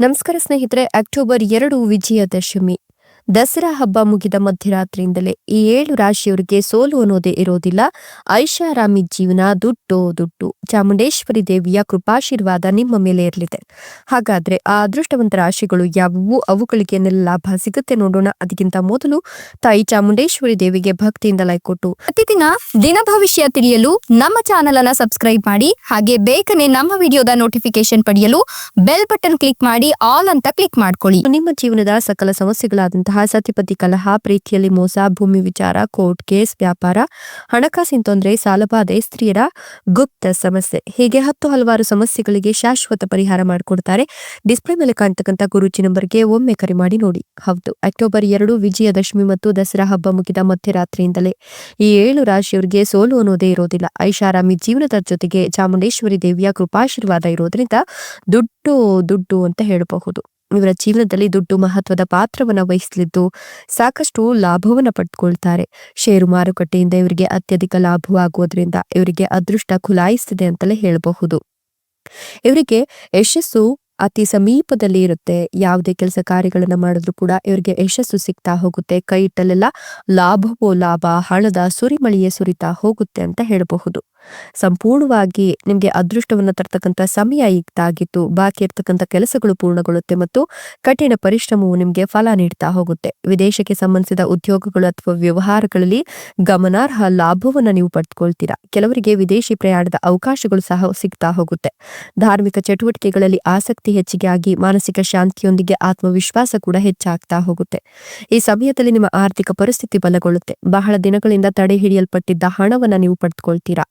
ನಮಸ್ಕಾರ ಸ್ನೇಹಿತರೆ ಅಕ್ಟೋಬರ್ ಎರಡು ವಿಜಯದಶಮಿ. ದಸರಾ ಹಬ್ಬ ಮುಗಿದ ಮಧ್ಯರಾತ್ರಿಯಿಂದಲೇ ಈ ಏಳು ರಾಶಿಯವರಿಗೆ ಸೋಲು ಅನ್ನೋದೇ ಇರೋದಿಲ್ಲ. ಐಷಾರಾಮಿ ಜೀವನ ದುಡ್ಡು ದುಡ್ಡು. ಚಾಮುಂಡೇಶ್ವರಿ ದೇವಿಯ ಕೃಪಾಶೀರ್ವಾದ ನಿಮ್ಮ ಮೇಲೆ ಇರಲಿದೆ. ಹಾಗಾದ್ರೆ ಆ ಅದೃಷ್ಟವಂತ ರಾಶಿಗಳು ಯಾವುವು? ಅವುಗಳಿಗೆನೆಲ್ಲ ಲಾಭ ಸಿಗುತ್ತೆ ನೋಡೋಣ. ಅದಕ್ಕಿಂತ ಮೊದಲು ತಾಯಿ ಚಾಮುಂಡೇಶ್ವರಿ ದೇವಿಗೆ ಭಕ್ತಿಯಿಂದ ಲೈಕ್ ಕೊಟ್ಟು. ಪ್ರತಿದಿನ ದಿನ ಭವಿಷ್ಯ ತಿಳಿಯಲು ನಮ್ಮ ಚಾನೆಲ್ ಅನ್ನ ಸಬ್ಸ್ಕ್ರೈಬ್ ಮಾಡಿ, ಹಾಗೆ ಬೇಗನೆ ನಮ್ಮ ವಿಡಿಯೋದ ನೋಟಿಫಿಕೇಶನ್ ಪಡೆಯಲು ಬೆಲ್ ಬಟನ್ ಕ್ಲಿಕ್ ಮಾಡಿ, ಆಲ್ ಅಂತ ಕ್ಲಿಕ್ ಮಾಡ್ಕೊಳ್ಳಿ. ನಿಮ್ಮ ಜೀವನದ ಸಕಲ ಸಮಸ್ಯೆಗಳಾದಂತಹ ಸತಿಪತಿ ಕಲಹ, ಪ್ರೀತಿಯಲ್ಲಿ ಮೋಸ, ಭೂಮಿ ವಿಚಾರ, ಕೋರ್ಟ್ ಕೇಸ್, ವ್ಯಾಪಾರ, ಹಣಕಾಸಿನ ತೊಂದರೆ ಸಾಲಬಾಧೆ ಸ್ತ್ರೀಯರ ಗುಪ್ತ ಸಮಸ್ಯೆ. ಹೀಗೆ ಹತ್ತು ಹಲವಾರು ಸಮಸ್ಯೆಗಳಿಗೆ ಶಾಶ್ವತ ಪರಿಹಾರ ಮಾಡಿಕೊಡ್ತಾರೆ. ಡಿಸ್ಪ್ಲೇ ಮೇಲೆ ಕಾಣ್ತಕ್ಕಂಥ ಗುರುಜಿ ನಂಬರ್ಗೆ ಒಮ್ಮೆ ಕರೆ ಮಾಡಿ ನೋಡಿ. ಹೌದು, ಅಕ್ಟೋಬರ್ ಎರಡು, ವಿಜಯದಶಮಿ ಮತ್ತು ದಸರಾ ಹಬ್ಬ ಮುಗಿದ ಮಧ್ಯರಾತ್ರಿಯಿಂದಲೇ. ಈ ಏಳು ರಾಶಿಯವರಿಗೆ ಸೋಲು ಅನ್ನೋದೇ ಇರೋದಿಲ್ಲ. ಐಷಾರಾಮಿ ಜೀವನದ ಜೊತೆಗೆ ಚಾಮುಂಡೇಶ್ವರಿ ದೇವಿಯ ಕೃಪಾಶೀರ್ವಾದ ಇರೋದ್ರಿಂದ ದುಡ್ಡು ದುಡ್ಡು ಅಂತ ಹೇಳಬಹುದು. ಇವರ ಜೀವನದಲ್ಲಿ ದುಡ್ಡು ಮಹತ್ವದ ಪಾತ್ರವನ್ನು ವಹಿಸಲಿದ್ದು ಸಾಕಷ್ಟು ಲಾಭವನ್ನ ಪಡ್ಕೊಳ್ತಾರೆ. ಷೇರು ಮಾರುಕಟ್ಟೆಯಿಂದ ಇವರಿಗೆ ಅತ್ಯಧಿಕ ಲಾಭವಾಗುವುದರಿಂದ ಇವರಿಗೆ ಅದೃಷ್ಟ ಖುಲಾಯಿಸ್ತಿದೆ ಅಂತಲೇ ಹೇಳಬಹುದು. ಇವರಿಗೆ ಯಶಸ್ಸು ಅತಿ ಸಮೀಪದಲ್ಲಿ ಇರುತ್ತೆ. ಯಾವುದೇ ಕೆಲಸ ಕಾರ್ಯಗಳನ್ನು ಮಾಡಿದ್ರು ಕೂಡ ಇವರಿಗೆ ಯಶಸ್ಸು ಸಿಗ್ತಾ ಹೋಗುತ್ತೆ. ಕೈ ಇಟ್ಟಲೆಲ್ಲ ಲಾಭವೋ ಲಾಭ, ಹಣದ ಸುರಿಮಳಿಯೇ ಸುರಿತಾ ಹೋಗುತ್ತೆ ಅಂತ ಹೇಳಬಹುದು. ಸಂಪೂರ್ಣವಾಗಿ ನಿಮಗೆ ಅದೃಷ್ಟವನ್ನ ತರ್ತಕ್ಕಂಥ ಸಮಯ ಇದ್ದಾಗಿತ್ತು ಬಾಕಿ ಇರ್ತಕ್ಕಂಥ ಕೆಲಸಗಳು ಪೂರ್ಣಗೊಳ್ಳುತ್ತೆ ಮತ್ತು ಕಠಿಣ ಪರಿಶ್ರಮವು ನಿಮಗೆ ಫಲ ನೀಡ್ತಾ ಹೋಗುತ್ತೆ. ವಿದೇಶಕ್ಕೆ ಸಂಬಂಧಿಸಿದ ಉದ್ಯೋಗಗಳು ಅಥವಾ ವ್ಯವಹಾರಗಳಲ್ಲಿ ಗಮನಾರ್ಹ ಲಾಭವನ್ನು ನೀವು ಪಡೆದುಕೊಳ್ತೀರಾ ಕೆಲವರಿಗೆ ವಿದೇಶಿ ಪ್ರಯಾಣದ ಅವಕಾಶಗಳು ಸಹ ಸಿಗ್ತಾ ಹೋಗುತ್ತೆ. ಧಾರ್ಮಿಕ ಚಟುವಟಿಕೆಗಳಲ್ಲಿ ಆಸಕ್ತಿ ಹೆಚ್ಚಿಗೆ ಆಗಿ ಮಾನಸಿಕ ಶಾಂತಿಯೊಂದಿಗೆ ಆತ್ಮವಿಶ್ವಾಸ ಕೂಡ ಹೆಚ್ಚಾಗ್ತಾ ಹೋಗುತ್ತೆ. ಈ ಸಮಯದಲ್ಲಿ ನಿಮ್ಮ ಆರ್ಥಿಕ ಪರಿಸ್ಥಿತಿ ಬಲಗೊಳ್ಳುತ್ತೆ. ಬಹಳ ದಿನಗಳಿಂದ ತಡೆ ಹಿಡಿಯಲ್ಪಟ್ಟಿದ್ದ ಹಣವನ್ನ ನೀವು ಪಡೆದುಕೊಳ್ತೀರಾ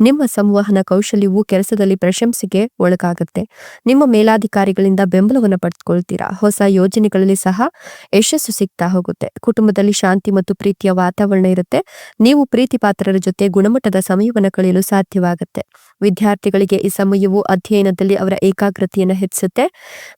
ನಿಮ್ಮ ಸಂವಹನ ಕೌಶಲ್ಯವು ಕೆಲಸದಲ್ಲಿ ಪ್ರಶಂಸೆಗೆ ಒಳಗಾಗುತ್ತೆ. ನಿಮ್ಮ ಮೇಲಾಧಿಕಾರಿಗಳಿಂದ ಬೆಂಬಲವನ್ನು ಪಡೆದುಕೊಳ್ತೀರಾ ಹೊಸ ಯೋಜನೆಗಳಲ್ಲಿ ಸಹ ಯಶಸ್ಸು ಸಿಗ್ತಾ ಹೋಗುತ್ತೆ. ಕುಟುಂಬದಲ್ಲಿ ಶಾಂತಿ ಮತ್ತು ಪ್ರೀತಿಯ ವಾತಾವರಣ ಇರುತ್ತೆ. ನೀವು ಪ್ರೀತಿ ಪಾತ್ರರ ಜೊತೆ ಗುಣಮಟ್ಟದ ಸಮಯವನ್ನು ಕಳೆಯಲು ಸಾಧ್ಯವಾಗುತ್ತೆ. ವಿದ್ಯಾರ್ಥಿಗಳಿಗೆ ಈ ಸಮಯವು ಅಧ್ಯಯನದಲ್ಲಿ ಅವರ ಏಕಾಗ್ರತೆಯನ್ನು ಹೆಚ್ಚಿಸುತ್ತೆ.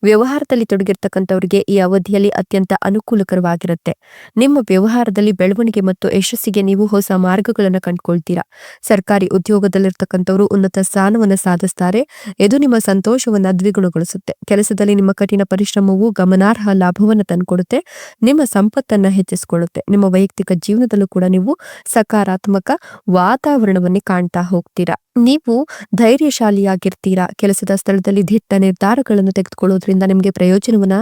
ವ್ಯವಹಾರದಲ್ಲಿ ತೊಡಗಿರ್ತಕ್ಕಂಥವರಿಗೆ ಈ ಅವಧಿಯಲ್ಲಿ ಅತ್ಯಂತ ಅನುಕೂಲಕರವಾಗಿರುತ್ತೆ. ನಿಮ್ಮ ವ್ಯವಹಾರದಲ್ಲಿ ಬೆಳವಣಿಗೆ ಮತ್ತು ಯಶಸ್ಸಿಗೆ ನೀವು ಹೊಸ ಮಾರ್ಗಗಳನ್ನು ಕಂಡುಕೊಳ್ತೀರಾ. ಸರ್ಕಾರಿ ಉದ್ಯೋಗದಲ್ಲಿರ್ತಕ್ಕಂಥವರು ಉನ್ನತ ಸ್ಥಾನವನ್ನು ಸಾಧಿಸ್ತಾರೆ. ಇದು ನಿಮ್ಮ ಸಂತೋಷವನ್ನು ದ್ವಿಗುಣಗೊಳಿಸುತ್ತೆ. ಕೆಲಸದಲ್ಲಿ ನಿಮ್ಮ ಕಠಿಣ ಪರಿಶ್ರಮವು ಗಮನಾರ್ಹ ಲಾಭವನ್ನು ತಂದುಕೊಡುತ್ತೆ. ನಿಮ್ಮ ಸಂಪತ್ತನ್ನು ಹೆಚ್ಚಿಸಿಕೊಳ್ಳುತ್ತೆ. ನಿಮ್ಮ ವೈಯಕ್ತಿಕ ಜೀವನದಲ್ಲೂ ಕೂಡ ನೀವು ಸಕಾರಾತ್ಮಕ ವಾತಾವರಣವನ್ನೇ ಕಾಣ್ತಾ ಹೋಗ್ತೀರಾ. ನೀವು ಧೈರ್ಯಶಾಲಿಯಾಗಿರ್ತೀರಾ? ಕೆಲಸದ ಸ್ಥಳದಲ್ಲಿ ದಿಟ್ಟ ನಿರ್ಧಾರಗಳನ್ನು ತೆಗೆದುಕೊಳ್ಳೋದ್ರಿಂದ ನಿಮಗೆ ಪ್ರಯೋಜನವನ್ನ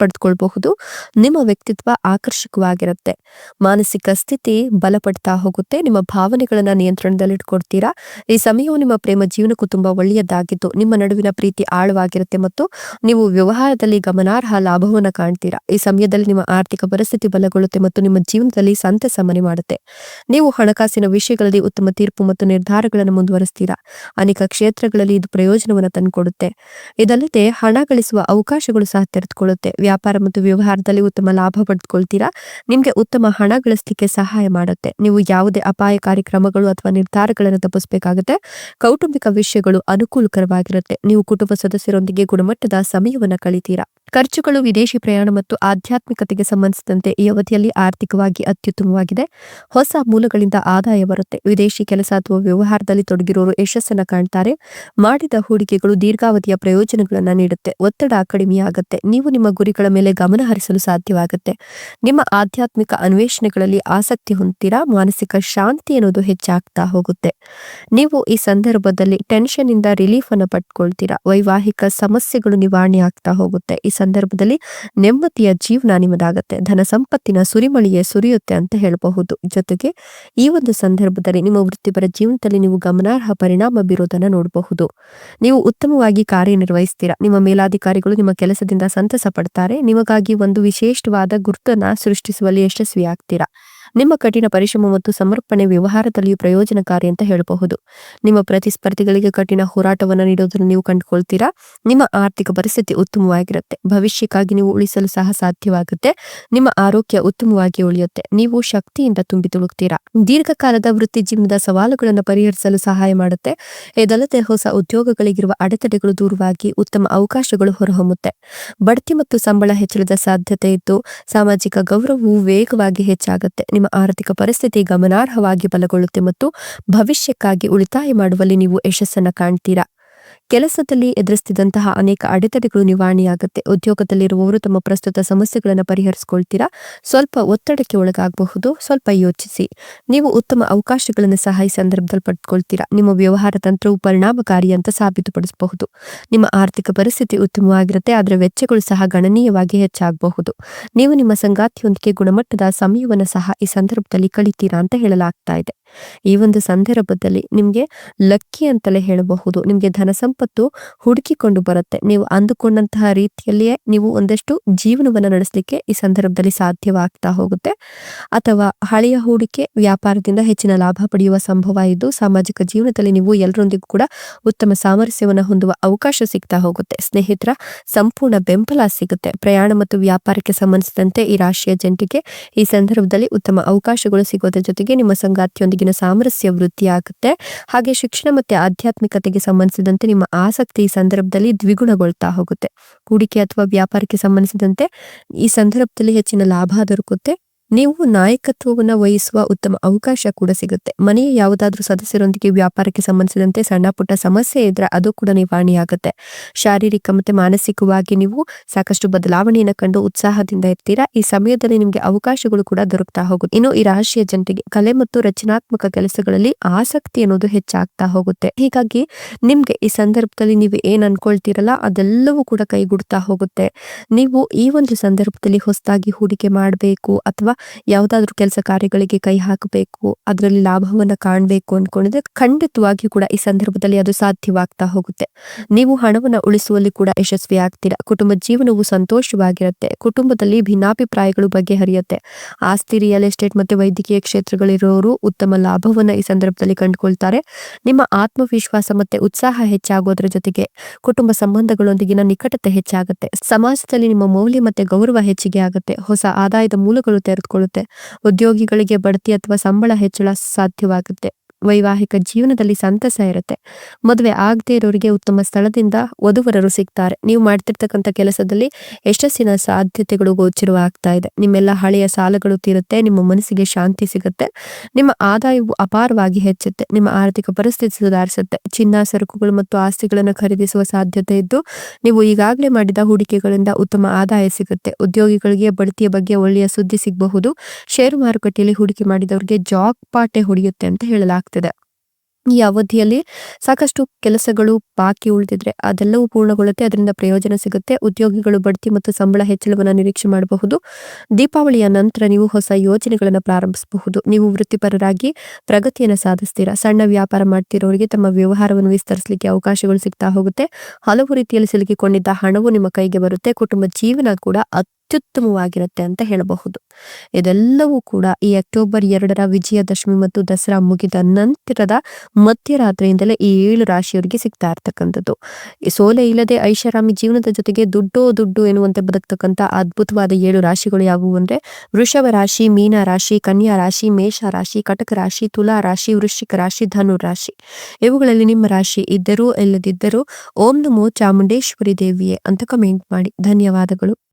ಪಡೆದುಕೊಳ್ಬಹುದು ನಿಮ್ಮ ವ್ಯಕ್ತಿತ್ವ ಆಕರ್ಷಕವಾಗಿರುತ್ತೆ. ಮಾನಸಿಕ ಸ್ಥಿತಿ ಬಲಪಡ್ತಾ ಹೋಗುತ್ತೆ. ನಿಮ್ಮ ಭಾವನೆಗಳನ್ನ ನಿಯಂತ್ರಣದಲ್ಲಿಟ್ಕೊಡ್ತೀರಾ ಈ ಸಮಯವು ನಿಮ್ಮ ಪ್ರೇಮ ಜೀವನಕ್ಕೂ ತುಂಬಾ ಒಳ್ಳೆಯದಾಗಿದ್ದು, ನಿಮ್ಮ ನಡುವಿನ ಪ್ರೀತಿ ಆಳವಾಗಿರುತ್ತೆ ಮತ್ತು ನೀವು ವ್ಯವಹಾರದಲ್ಲಿ ಗಮನಾರ್ಹ ಲಾಭವನ್ನು ಕಾಣ್ತೀರಾ. ಈ ಸಮಯದಲ್ಲಿ ನಿಮ್ಮ ಆರ್ಥಿಕ ಪರಿಸ್ಥಿತಿ ಬಲಗೊಳ್ಳುತ್ತೆ ಮತ್ತು ನಿಮ್ಮ ಜೀವನದಲ್ಲಿ ಸಂತಸ ಮನೆ ಮಾಡುತ್ತೆ. ನೀವು ಹಣಕಾಸಿನ ವಿಷಯಗಳಲ್ಲಿ ಉತ್ತಮ ತೀರ್ಪು ಮತ್ತು ನಿರ್ಧಾರಗಳನ್ನು ಮುಂದುವರಿಸ್ತೀರಾ? ಅನೇಕ ಕ್ಷೇತ್ರಗಳಲ್ಲಿ ಇದು ಪ್ರಯೋಜನವನ್ನು ತಂದುಕೊಡುತ್ತೆ. ಇದಲ್ಲದೆ ಹಣ ಗಳಿಸುವ ಅವಕಾಶಗಳು ಸಹ ತೆರೆದುಕೊಳ್ಳುತ್ತೆ. ವ್ಯಾಪಾರ ಮತ್ತು ವ್ಯವಹಾರದಲ್ಲಿ ಉತ್ತಮ ಲಾಭ ಪಡೆದುಕೊಳ್ತೀರಾ? ನಿಮ್ಗೆ ಉತ್ತಮ ಹಣ ಗಳಿಸಲಿಕ್ಕೆ ಸಹಾಯ ಮಾಡುತ್ತೆ. ನೀವು ಯಾವುದೇ ಅಪಾಯಕಾರಿ ಕ್ರಮಗಳು ಅಥವಾ ನಿರ್ಧಾರಗಳನ್ನು ತಪ್ಪಿಸಬೇಕಾಗುತ್ತೆ. ಕೌಟುಂಬಿಕ ವಿಷಯಗಳು ಅನುಕೂಲಕರವಾಗಿರುತ್ತೆ. ನೀವು ಕುಟುಂಬ ಸದಸ್ಯರೊಂದಿಗೆ ಗುಣಮಟ್ಟದ ಸಮಯವನ್ನು ಕಳಿತೀರಾ? ಖರ್ಚುಗಳು ವಿದೇಶಿ ಪ್ರಯಾಣ ಮತ್ತು ಆಧ್ಯಾತ್ಮಿಕತೆಗೆ ಸಂಬಂಧಿಸಿದಂತೆ ಈ ಅವಧಿಯಲ್ಲಿ ಆರ್ಥಿಕವಾಗಿ ಅತ್ಯುತ್ತಮವಾಗಿದೆ. ಹೊಸ ಮೂಲಗಳಿಂದ ಆದಾಯ ಬರುತ್ತೆ. ವಿದೇಶಿ ಕೆಲಸ ಅಥವಾ ವ್ಯವಹಾರದಲ್ಲಿ ತೊಡಗಿರೋರು ಯಶಸ್ಸನ್ನ ಕಾಣ್ತಾರೆ. ಮಾಡಿದ ಹೂಡಿಕೆಗಳು ದೀರ್ಘಾವಧಿಯ ಪ್ರಯೋಜನಗಳನ್ನು ನೀಡುತ್ತೆ. ಒತ್ತಡ ಕಡಿಮೆಯಾಗುತ್ತೆ. ನೀವು ನಿಮ್ಮ ಗುರಿಗಳ ಮೇಲೆ ಗಮನ ಹರಿಸಲು ಸಾಧ್ಯವಾಗುತ್ತೆ. ನಿಮ್ಮ ಆಧ್ಯಾತ್ಮಿಕ ಅನ್ವೇಷಣೆಗಳಲ್ಲಿ ಆಸಕ್ತಿ ಹೊಂದ್ತೀರಾ? ಮಾನಸಿಕ ಶಾಂತಿ ಅನ್ನೋದು ಹೆಚ್ಚಾಗ್ತಾ ಹೋಗುತ್ತೆ. ನೀವು ಈ ಸಂದರ್ಭದಲ್ಲಿ ಟೆನ್ಷನ್ ಇಂದ ರಿಲೀಫ್ ಅನ್ನು ಪಟ್ಕೊಳ್ತೀರಾ? ವೈವಾಹಿಕ ಸಮಸ್ಯೆಗಳು ನಿವಾರಣೆ ಆಗ್ತಾ ಹೋಗುತ್ತೆ. ಈ ಸಂದರ್ಭದಲ್ಲಿ ನೆಮ್ಮದಿಯ ಜೀವನ ನಿಮ್ಮದಾಗತ್ತೆ. ಧನ ಸಂಪತ್ತಿನ ಸುರಿಮಳಿಯೇ ಸುರಿಯುತ್ತೆ ಅಂತ ಹೇಳಬಹುದು. ಜೊತೆಗೆ ಈ ಒಂದು ಸಂದರ್ಭದಲ್ಲಿ ನಿಮ್ಮ ವೃತ್ತಿಪರ ಜೀವನದಲ್ಲಿ ನೀವು ಗಮನಾರ್ಹ ಪರಿಣಾಮ ಬೀರೋದನ್ನ ನೋಡಬಹುದು. ನೀವು ಉತ್ತಮವಾಗಿ ಕಾರ್ಯನಿರ್ವಹಿಸ್ತೀರಾ? ನಿಮ್ಮ ಮೇಲಾಧಿಕಾರಿಗಳು ನಿಮ್ಮ ಕೆಲಸದಿಂದ ಸಂತಸ ಪಡ್ತಾರೆ? ನಿಮಗಾಗಿ ಒಂದು ವಿಶೇಷವಾದ ಗುರುತನ್ನ ಸೃಷ್ಟಿಸುವಲ್ಲಿ ಯಶಸ್ವಿಯಾಗ್ತೀರಾ? ನಿಮ್ಮ ಕಠಿಣ ಪರಿಶ್ರಮ ಮತ್ತು ಸಮರ್ಪಣೆ ವ್ಯವಹಾರದಲ್ಲಿಯೂ ಪ್ರಯೋಜನಕಾರಿ ಅಂತ ಹೇಳಬಹುದು. ನಿಮ್ಮ ಪ್ರತಿಸ್ಪರ್ಧಿಗಳಿಗೆ ಕಠಿಣ ಹೋರಾಟವನ್ನು ನೀಡೋದನ್ನು ನೀವು ಕಂಡುಕೊಳ್ತೀರಾ? ನಿಮ್ಮ ಆರ್ಥಿಕ ಪರಿಸ್ಥಿತಿ ಉತ್ತಮವಾಗಿರುತ್ತೆ. ಭವಿಷ್ಯಕ್ಕಾಗಿ ನೀವು ಉಳಿಸಲು ಸಹ ಸಾಧ್ಯವಾಗುತ್ತೆ. ನಿಮ್ಮ ಆರೋಗ್ಯ ಉತ್ತಮವಾಗಿ ಉಳಿಯುತ್ತೆ. ನೀವು ಶಕ್ತಿಯಿಂದ ತುಂಬಿ ತುಳುಕ್ತೀರಾ? ದೀರ್ಘಕಾಲದ ವೃತ್ತಿ ಜೀವನದ ಸವಾಲುಗಳನ್ನು ಪರಿಹರಿಸಲು ಸಹಾಯ ಮಾಡುತ್ತೆ. ಇದಲ್ಲದೆ ಹೊಸ ಉದ್ಯೋಗಗಳಿಗಿರುವ ಅಡೆತಡೆಗಳು ದೂರವಾಗಿ ಉತ್ತಮ ಅವಕಾಶಗಳು ಹೊರಹೊಮ್ಮುತ್ತೆ. ಬಡ್ತಿ ಮತ್ತು ಸಂಬಳ ಹೆಚ್ಚಳದ ಸಾಧ್ಯತೆ ಇದ್ದು, ಸಾಮಾಜಿಕ ಗೌರವವು ವೇಗವಾಗಿ ಹೆಚ್ಚಾಗುತ್ತೆ. ಆರ್ಥಿಕ ಪರಿಸ್ಥಿತಿ ಗಮನಾರ್ಹವಾಗಿ ಬಲಗೊಳ್ಳುತ್ತೆ ಮತ್ತು ಭವಿಷ್ಯಕ್ಕಾಗಿ ಉಳಿತಾಯ ಮಾಡುವಲ್ಲಿ ನೀವು ಯಶಸ್ಸನ್ನು ಕಾಣ್ತೀರಾ? ಕೆಲಸದಲ್ಲಿ ಎದುರಿಸ್ತಿದ್ದಂತಹ ಅನೇಕ ಅಡೆತಡೆಗಳು ನಿವಾರಣೆಯಾಗುತ್ತೆ. ಉದ್ಯೋಗದಲ್ಲಿರುವವರು ತಮ್ಮ ಪ್ರಸ್ತುತ ಸಮಸ್ಯೆಗಳನ್ನು ಪರಿಹರಿಸಿಕೊಳ್ತೀರಾ? ಸ್ವಲ್ಪ ಒತ್ತಡಕ್ಕೆ ಒಳಗಾಗಬಹುದು. ಸ್ವಲ್ಪ ಯೋಚಿಸಿ. ನೀವು ಉತ್ತಮ ಅವಕಾಶಗಳನ್ನು ಸಹ ಈ ಸಂದರ್ಭದಲ್ಲಿ ಪಡ್ಕೊಳ್ತೀರಾ? ನಿಮ್ಮ ವ್ಯವಹಾರ ತಂತ್ರವು ಪರಿಣಾಮಕಾರಿ ಅಂತ ಸಾಬೀತುಪಡಿಸಬಹುದು. ನಿಮ್ಮ ಆರ್ಥಿಕ ಪರಿಸ್ಥಿತಿ ಉತ್ತಮವಾಗಿರುತ್ತೆ. ಆದರೆ ವೆಚ್ಚಗಳು ಸಹ ಗಣನೀಯವಾಗಿ ಹೆಚ್ಚಾಗಬಹುದು. ನೀವು ನಿಮ್ಮ ಸಂಗಾತಿಯೊಂದಿಗೆ ಗುಣಮಟ್ಟದ ಸಮಯವನ್ನು ಸಹ ಈ ಸಂದರ್ಭದಲ್ಲಿ ಕಳಿತೀರಾ ಅಂತ ಹೇಳಲಾಗ್ತಾ ಇದೆ. ಈ ಒಂದು ಸಂದರ್ಭದಲ್ಲಿ ನಿಮಗೆ ಲಕ್ಕಿ ಅಂತಲೇ ಹೇಳಬಹುದು. ನಿಮಗೆ ಧನ ಸಂಪತ್ತು ಹುಡುಕಿಕೊಂಡು ಬರುತ್ತೆ. ನೀವು ಅಂದುಕೊಂಡಂತಹ ರೀತಿಯಲ್ಲಿಯೇ ನೀವು ಒಂದಷ್ಟು ಜೀವನವನ್ನು ನಡೆಸಲಿಕ್ಕೆ ಈ ಸಂದರ್ಭದಲ್ಲಿ ಸಾಧ್ಯವಾಗ್ತಾ ಹೋಗುತ್ತೆ. ಅಥವಾ ಹಳೆಯ ಹೂಡಿಕೆ ವ್ಯಾಪಾರದಿಂದ ಹೆಚ್ಚಿನ ಲಾಭ ಪಡೆಯುವ ಸಂಭವ ಇದ್ದು, ಸಾಮಾಜಿಕ ಜೀವನದಲ್ಲಿ ನೀವು ಎಲ್ಲರೊಂದಿಗೂ ಕೂಡ ಉತ್ತಮ ಸಾಮರಸ್ಯವನ್ನು ಹೊಂದುವ ಅವಕಾಶ ಸಿಗ್ತಾ ಹೋಗುತ್ತೆ. ಸ್ನೇಹಿತರ ಸಂಪೂರ್ಣ ಬೆಂಬಲ ಸಿಗುತ್ತೆ. ಪ್ರಯಾಣ ಮತ್ತು ವ್ಯಾಪಾರಕ್ಕೆ ಸಂಬಂಧಿಸಿದಂತೆ ಈ ರಾಶಿಯ ಜಂಟಿಗೆ ಈ ಸಂದರ್ಭದಲ್ಲಿ ಉತ್ತಮ ಅವಕಾಶಗಳು ಸಿಗೋದ್ರ ಜೊತೆಗೆ ನಿಮ್ಮ ಸಂಗಾತಿಯೊಂದಿಗಿನ ಸಾಮರಸ್ಯ ವೃದ್ಧಿಯಾಗುತ್ತೆ ಹಾಗೆ ಶಿಕ್ಷಣ ಮತ್ತೆ ಆಧ್ಯಾತ್ಮಿಕತೆಗೆ ಸಂಬಂಧಿಸಿದಂತೆ ನಿಮ್ಮ ಆಸಕ್ತಿ ಈ ಸಂದರ್ಭದಲ್ಲಿ ದ್ವಿಗುಣಗೊಳ್ತಾ ಹೋಗುತ್ತೆ. ಹೂಡಿಕೆ ಅಥವಾ ವ್ಯಾಪಾರಕ್ಕೆ ಸಂಬಂಧಿಸಿದಂತೆ ಈ ಸಂದರ್ಭದಲ್ಲಿ ಹೆಚ್ಚಿನ ಲಾಭ ದೊರಕುತ್ತೆ. ನೀವು ನಾಯಕತ್ವವನ್ನು ವಹಿಸುವ ಉತ್ತಮ ಅವಕಾಶ ಕೂಡ ಸಿಗುತ್ತೆ. ಮನೆಯ ಯಾವುದಾದ್ರೂ ಸದಸ್ಯರೊಂದಿಗೆ ವ್ಯಾಪಾರಕ್ಕೆ ಸಂಬಂಧಿಸಿದಂತೆ ಸಣ್ಣ ಪುಟ್ಟ ಸಮಸ್ಯೆ ಇದ್ರೆ ಅದು ಕೂಡ ನಿವಾರಣೆಯಾಗುತ್ತೆ. ಶಾರೀರಿಕ ಮತ್ತೆ ಮಾನಸಿಕವಾಗಿ ನೀವು ಸಾಕಷ್ಟು ಬದಲಾವಣೆಯನ್ನು ಕಂಡು ಉತ್ಸಾಹದಿಂದ ಇರ್ತೀರಾ? ಈ ಸಮಯದಲ್ಲಿ ನಿಮಗೆ ಅವಕಾಶಗಳು ಕೂಡ ದೊರಕ್ತಾ ಹೋಗುತ್ತೆ. ಇನ್ನು ಈ ರಾಶಿಯ ಜನರಿಗೆ ಕಲೆ ಮತ್ತು ರಚನಾತ್ಮಕ ಕೆಲಸಗಳಲ್ಲಿ ಆಸಕ್ತಿ ಅನ್ನೋದು ಹೆಚ್ಚಾಗ್ತಾ ಹೋಗುತ್ತೆ. ಹೀಗಾಗಿ ನಿಮ್ಗೆ ಈ ಸಂದರ್ಭದಲ್ಲಿ ನೀವು ಏನ್ ಅನ್ಕೊಳ್ತೀರಲ್ಲ ಅದೆಲ್ಲವೂ ಕೂಡ ಕೈಗೂಡ್ತಾ ಹೋಗುತ್ತೆ. ನೀವು ಈ ಒಂದು ಸಂದರ್ಭದಲ್ಲಿ ಹೊಸದಾಗಿ ಹೂಡಿಕೆ ಮಾಡಬೇಕು ಅಥವಾ ಯಾವುದಾದ್ರೂ ಕೆಲಸ ಕಾರ್ಯಗಳಿಗೆ ಕೈ ಹಾಕಬೇಕು, ಅದರಲ್ಲಿ ಲಾಭವನ್ನ ಕಾಣಬೇಕು ಅನ್ಕೊಂಡಿದ್ರೆ ಖಂಡಿತವಾಗಿಯೂ ಕೂಡ ಈ ಸಂದರ್ಭದಲ್ಲಿ ಅದು ಸಾಧ್ಯವಾಗ್ತಾ ಹೋಗುತ್ತೆ. ನೀವು ಹಣವನ್ನ ಉಳಿಸುವಲ್ಲಿ ಕೂಡ ಯಶಸ್ವಿ ಆಗ್ತೀರಾ? ಕುಟುಂಬ ಜೀವನವು ಸಂತೋಷವಾಗಿರುತ್ತೆ, ಕುಟುಂಬದಲ್ಲಿ ಭಿನ್ನಾಭಿಪ್ರಾಯಗಳು ಬಗೆಹರಿಯುತ್ತೆ. ಆಸ್ತಿ ರಿಯಲ್ ಎಸ್ಟೇಟ್ ಮತ್ತೆ ವೈದ್ಯಕೀಯ ಕ್ಷೇತ್ರಗಳಿರೋರು ಉತ್ತಮ ಲಾಭವನ್ನ ಈ ಸಂದರ್ಭದಲ್ಲಿ ಕಂಡುಕೊಳ್ತಾರೆ. ನಿಮ್ಮ ಆತ್ಮವಿಶ್ವಾಸ ಮತ್ತೆ ಉತ್ಸಾಹ ಹೆಚ್ಚಾಗೋದ್ರ ಜೊತೆಗೆ ಕುಟುಂಬ ಸಂಬಂಧಗಳೊಂದಿಗಿನ ನಿಕಟತೆ ಹೆಚ್ಚಾಗುತ್ತೆ. ಸಮಾಜದಲ್ಲಿ ನಿಮ್ಮ ಮೌಲ್ಯ ಮತ್ತೆ ಗೌರವ ಹೆಚ್ಚಿಗೆ ಆಗುತ್ತೆ. ಹೊಸ ಆದಾಯದ ಮೂಲಗಳು ತೆರೆದುಕೊಳ್ಳುತ್ತೆ ಉದ್ಯೋಗಿಗಳಿಗೆ ಬಡ್ತಿ ಅಥವಾ ಸಂಬಳ ಹೆಚ್ಚಳ ಸಾಧ್ಯವಾಗುತ್ತೆ. ವೈವಾಹಿಕ ಜೀವನದಲ್ಲಿ ಸಂತಸ ಇರುತ್ತೆ. ಮದುವೆ ಆಗದೇ ಇರೋರಿಗೆ ಉತ್ತಮ ಸ್ಥಳದಿಂದ ವಧುವರರು ಸಿಗ್ತಾರೆ. ನೀವು ಮಾಡ್ತಿರ್ತಕ್ಕಂಥ ಕೆಲಸದಲ್ಲಿ ಯಶಸ್ಸಿನ ಸಾಧ್ಯತೆಗಳು ಗೋಚರವಾಗ್ತಾ ಇದೆ. ನಿಮ್ಮೆಲ್ಲ ಹಳೆಯ ಸಾಲಗಳು ತೀರುತ್ತೆ, ನಿಮ್ಮ ಮನಸ್ಸಿಗೆ ಶಾಂತಿ ಸಿಗುತ್ತೆ, ನಿಮ್ಮ ಆದಾಯವು ಅಪಾರವಾಗಿ ಹೆಚ್ಚುತ್ತೆ, ನಿಮ್ಮ ಆರ್ಥಿಕ ಪರಿಸ್ಥಿತಿ ಸುಧಾರಿಸುತ್ತೆ. ಚಿನ್ನ, ಸರಕುಗಳು ಮತ್ತು ಆಸ್ತಿಗಳನ್ನು ಖರೀದಿಸುವ ಸಾಧ್ಯತೆ ಇದ್ದು, ನೀವು ಈಗಾಗಲೇ ಮಾಡಿದ ಹೂಡಿಕೆಗಳಿಂದ ಉತ್ತಮ ಆದಾಯ ಸಿಗುತ್ತೆ. ಉದ್ಯೋಗಿಗಳಿಗೆ ಬಡ್ತಿಯ ಬಗ್ಗೆ ಒಳ್ಳೆಯ ಸುದ್ದಿ ಸಿಗಬಹುದು. ಷೇರು ಮಾರುಕಟ್ಟೆಯಲ್ಲಿ ಹೂಡಿಕೆ ಮಾಡಿದವರಿಗೆ ಜಾಕ್ ಪಾಟೆ ಹೊಡೆಯುತ್ತೆ ಅಂತ ಹೇಳಲಾಗ್ತದೆ ಈ ಅವಧಿಯಲ್ಲಿ ಸಾಕಷ್ಟು ಕೆಲಸಗಳು ಬಾಕಿ ಉಳಿದಿದ್ರೆ ಅದೆಲ್ಲವೂ ಪೂರ್ಣಗೊಳ್ಳುತ್ತೆ, ಅದರಿಂದ ಪ್ರಯೋಜನ ಸಿಗುತ್ತೆ, ಉದ್ಯೋಗಿಗಳು ಬಡ್ತಿ ಮತ್ತು ಸಂಬಳ ಹೆಚ್ಚಳವನ್ನು ನಿರೀಕ್ಷೆ ಮಾಡಬಹುದು. ದೀಪಾವಳಿಯ ನಂತರ ನೀವು ಹೊಸ ಯೋಜನೆಗಳನ್ನು ಪ್ರಾರಂಭಿಸಬಹುದು. ನೀವು ವೃತ್ತಿಪರರಾಗಿ ಪ್ರಗತಿಯನ್ನು ಸಾಧಿಸ್ತೀರಾ? ಸಣ್ಣ ವ್ಯಾಪಾರ ಮಾಡ್ತಿರೋರಿಗೆ ತಮ್ಮ ವ್ಯವಹಾರವನ್ನು ವಿಸ್ತರಿಸಲಿಕ್ಕೆ ಅವಕಾಶಗಳು ಸಿಗ್ತಾ ಹೋಗುತ್ತೆ. ಹಲವು ರೀತಿಯಲ್ಲಿ ಸಿಲುಕಿಕೊಂಡಿದ್ದ ಹಣವು ನಿಮ್ಮ ಕೈಗೆ ಬರುತ್ತೆ, ಕುಟುಂಬ ಜೀವನ ಕೂಡ ಅತ್ಯುತ್ತಮವಾಗಿರುತ್ತೆ ಅಂತ ಹೇಳಬಹುದು. ಇದೆಲ್ಲವೂ ಕೂಡ ಈ ಅಕ್ಟೋಬರ್ ಎರಡರ ವಿಜಯದಶಮಿ ಮತ್ತು ದಸರಾ ಮುಗಿದ ನಂತರದ ಮಧ್ಯರಾತ್ರಿಯಿಂದಲೇ ಈ ಏಳು ರಾಶಿಯವರಿಗೆ ಸಿಗ್ತಾ ಇರ್ತಕ್ಕಂಥದ್ದು. ಸೋಲೆ ಇಲ್ಲದೆ ಐಷಾರಾಮಿ ಜೀವನದ ಜೊತೆಗೆ ದುಡ್ಡೋ ದುಡ್ಡು ಎನ್ನುವಂತೆ ಬದುಕ್ತಕ್ಕಂಥ ಅದ್ಭುತವಾದ ಏಳು ರಾಶಿಗಳು ಯಾವುವು ಅಂದ್ರೆ ವೃಷಭ ರಾಶಿ, ಮೀನ ರಾಶಿ, ಕನ್ಯಾ ರಾಶಿ, ಮೇಷ ರಾಶಿ, ಕಟಕ ರಾಶಿ, ತುಲಾ ರಾಶಿ, ವೃಶ್ಚಿಕ ರಾಶಿ, ಧನು ರಾಶಿ. ಇವುಗಳಲ್ಲಿ ನಿಮ್ಮ ರಾಶಿ ಇದ್ದರೂ ಇಲ್ಲದಿದ್ದರೂ ಓಂ ನಮೋ ಚಾಮುಂಡೇಶ್ವರಿ ದೇವಿಯೇ ಅಂತ ಕಮೆಂಟ್ ಮಾಡಿ. ಧನ್ಯವಾದಗಳು.